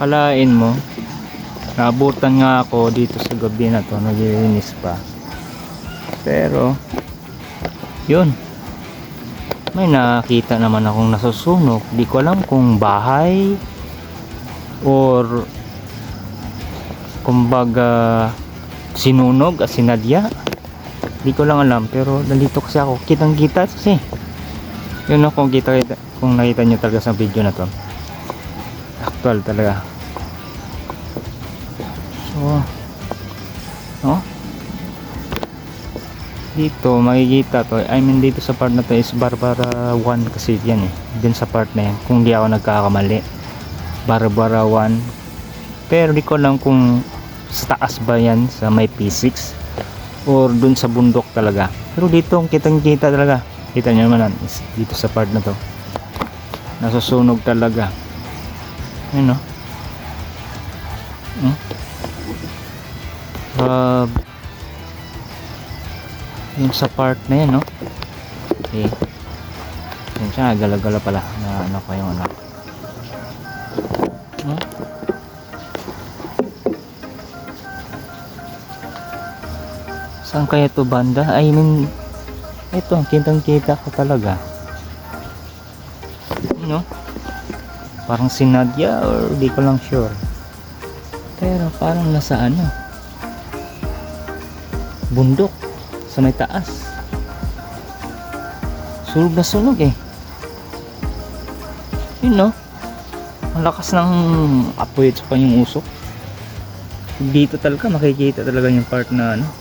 Akalain mo, naabutan nga ako dito sa gabi na to, naglilinis pa. Pero, yun. May nakita naman akong nasusunog. Di ko alam kung bahay or kumbaga sinunog at sinadya. Di ko lang alam pero nandito kasi ako. Kitang kita kasi. Yun ako kung kita, kung nakita nyo talaga sa video na to. Actual talaga. So, no? Dito, makikita to. I mean, dito sa part na to is Barbara 1 kasi yan eh. Dun sa part na yan. Kung di ako nagkakamali. Barbara 1. Pero di ko lang kung sa taas ba yan sa may P6 or dun sa bundok talaga. Pero dito, kitang kita talaga. Kita nyo naman dito sa part na to. Nasusunog talaga. Yun no? Hmm? Grabe. Yung sa part na yan, no? Okay. Yun siya, gala-gala pala na ano ko yung anak. Hmm? Saan kaya to banda? I mean, ito, kitang kita ko talaga. Parang sinadya or di ko lang sure. Pero parang nasa ano? Bundok sa may taas. Sunog na sunog eh. Yun no? Ang lakas ng apoy at yung usok. Dito talaga makikita talaga yung part na ano.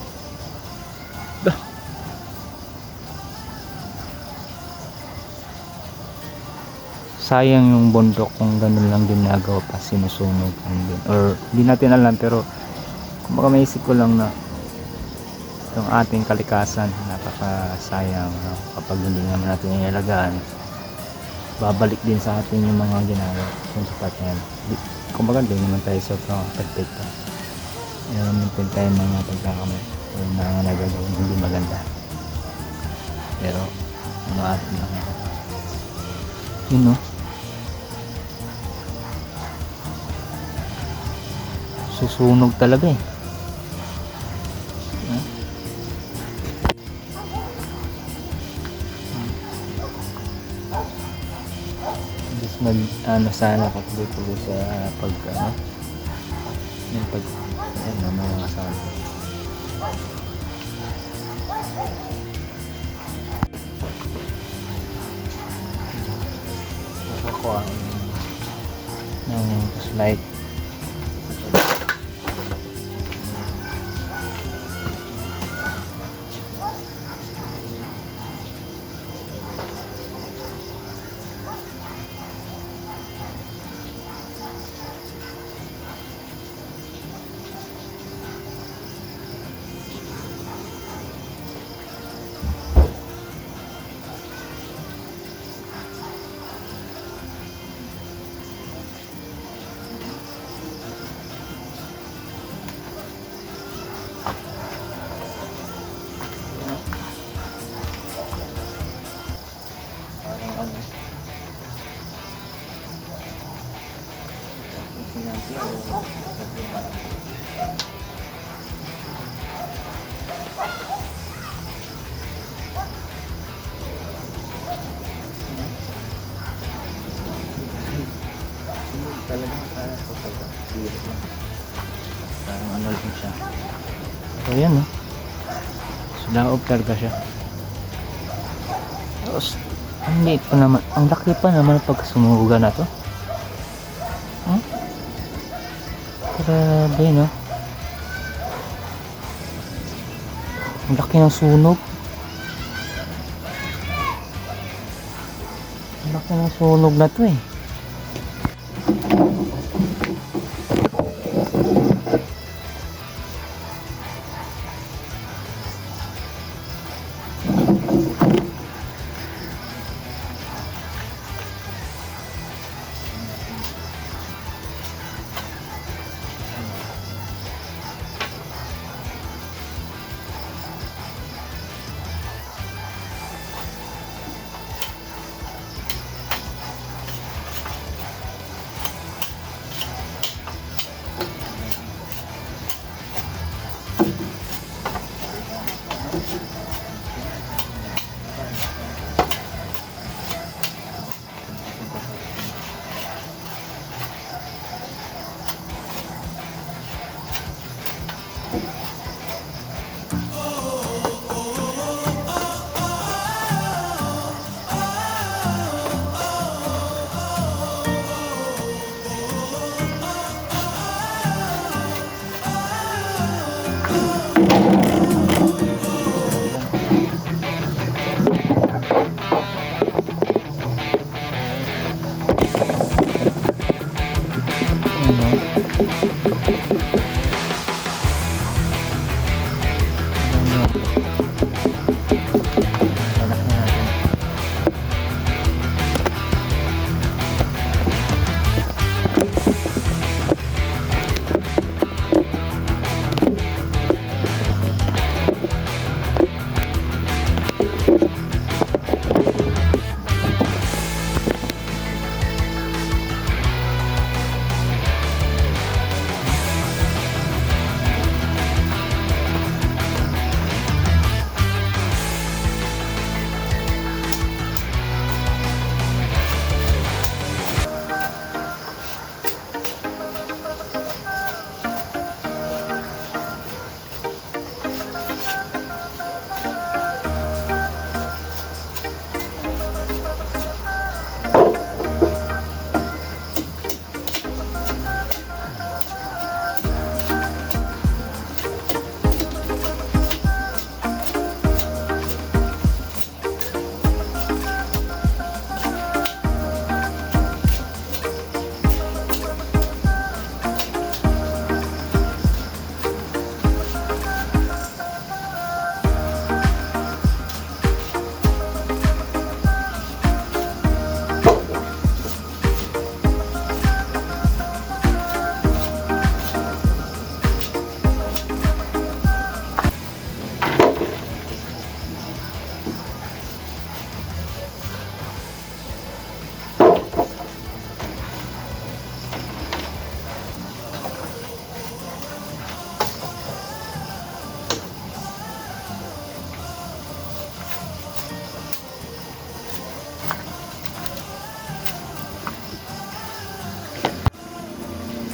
Sayang yung bundok kung ganun lang din nagawa pa sinusunog lang din. Or hindi natin alam pero kumbaga may isip ko lang na itong ating kalikasan napakasayang no? kapag hindi naman natin inalagaan babalik din sa atin yung mga ginagawa kung sa part na yan. Kumbaga din naman tayo sobrang perfecto meron din tayo mga pagkakamay o mga nagagawin hindi maganda. Pero ano atin lang yun no susunog talaga eh. Mas mag ano sana ako dito sa pag ano yung pag ano mga kasama. Nakakuha. Ng slide talaga para sa pagkakasirap lang parang ano lang siya. So yan no? Sudaob talaga siya. Tapos ang liit pa naman. Ang laki pa naman pag sumuga na to. Huh? grabe no? Ang laki ng sunog. Ang laki ng sunog na to eh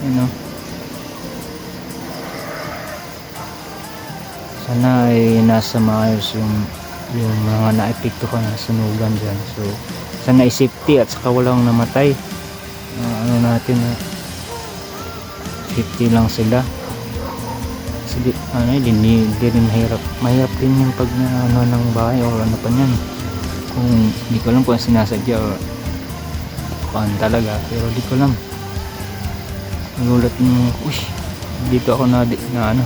Ano? Sana ay nasa maayos yung yung mga naepektuhan ng sunugan dyan. So, sana ay safety at saka walang namatay. Ah, ano natin na safety lang sila. Kasi ano, eh, di, di, di rin mahirap. Mahirap din yung pag na, ano ng bahay o ano pa niyan. Kung di ko alam kung sinasadya o paan talaga. Pero di ko alam nagulat mo uy dito ako na, na ano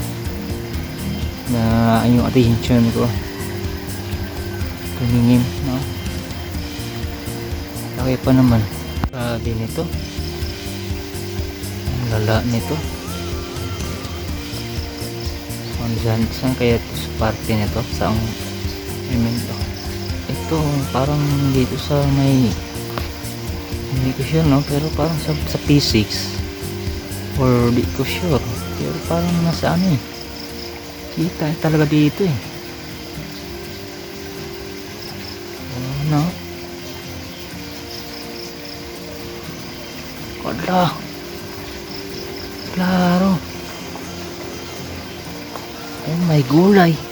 na yung attention ko. Tumingin no? Laki pa naman. Grabe nito. Ang lala nito. Saan, saan kaya ito sa parte nito? Sa ang I mean, ito parang dito sa may hindi ko sure no? Pero parang sa, sa P6 or di ko sure. Pero parang nasa ano eh. Kita talaga dito eh. Oh, no. Wala. Klaro. Oh may gulay